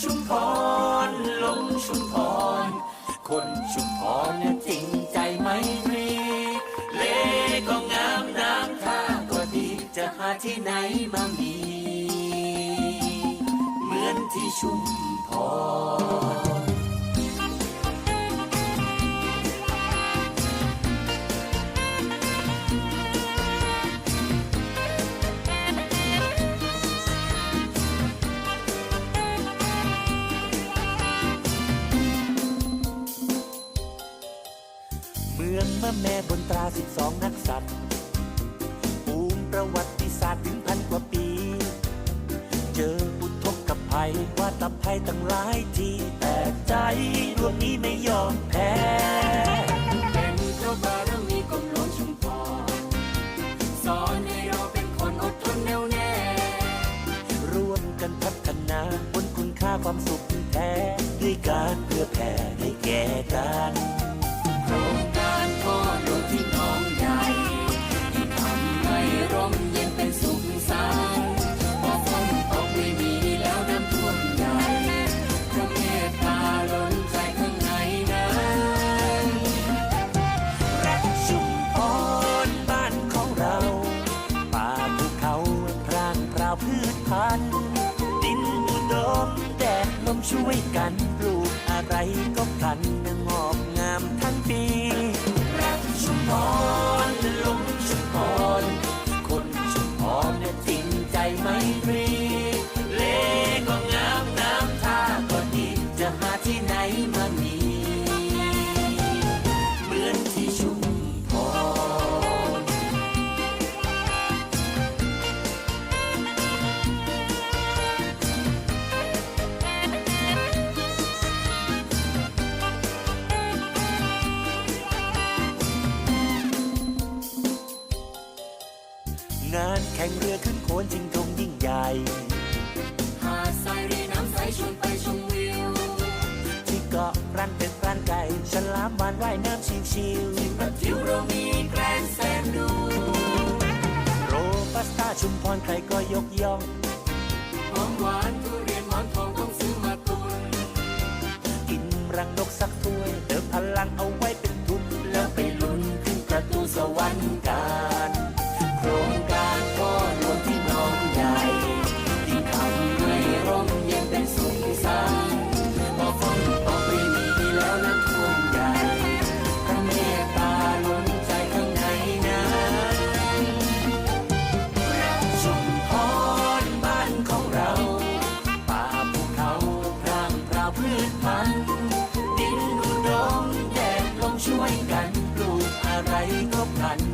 ชุมพรลงชุมพร คนชุมพรเนี่ยจริงใจไหมตรีเลก็งามน้ำท่าก็ดีจะหาที่ไหนมามี เหมือนที่ชุมพร เมืองมะแม่บนตราสิบสองนักสัตว์ปูมประวัติศาสตร์ถึงพันกว่าปี เจออุทกภัยว่าตับภัยตั้งหลายที พันดินอุดมแดดลมช่วยกันปลูกอะไรก็พลันงอกงามทั้งปีรักชุมพร งานแข่งเรือขึ้นโขนจิงทงยิ่งใหญ่ หาดทรายรีน้ำใสชวนไปชมวิว ที่เกาะรันเป็นรันไก่ฉลามวานว่ายน้ำชิวชิวแบบทิวเรามีแกรนด์แซนดูๆโรบัสต้าชุมพรใครก็ยกย่องหอมหวานทุเรียนหมอนทองต้องซื้อมาตุนกินรังนกัน ดินอุดมแดดลงช่วยกันปลูกอะไรก็พลัน